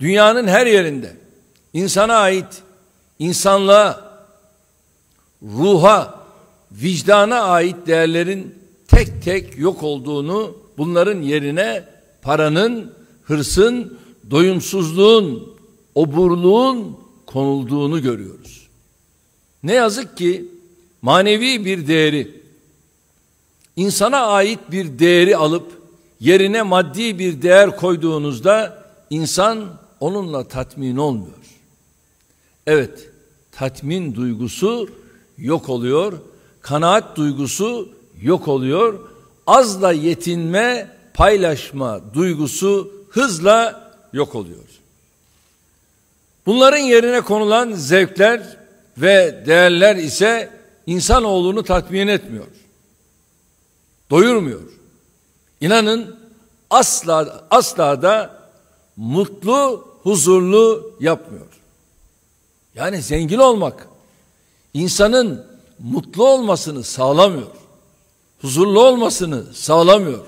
Dünyanın her yerinde insana ait, insanlığa, ruha, vicdana ait değerlerin tek tek yok olduğunu, bunların yerine paranın, hırsın, doyumsuzluğun, oburluğun konulduğunu görüyoruz. Ne yazık ki manevi bir değeri, insana ait bir değeri alıp yerine maddi bir değer koyduğunuzda insan onunla tatmin olmuyor. Evet, tatmin duygusu yok oluyor, kanaat duygusu yok oluyor, azla yetinme, paylaşma duygusu hızla yok oluyor. Bunların yerine konulan zevkler ve değerler ise insanoğlunu tatmin etmiyor. Doyurmuyor. İnanın asla asla da mutlu, huzurlu yapmıyor. Yani zengin olmak insanın mutlu olmasını sağlamıyor. Huzurlu olmasını sağlamıyor.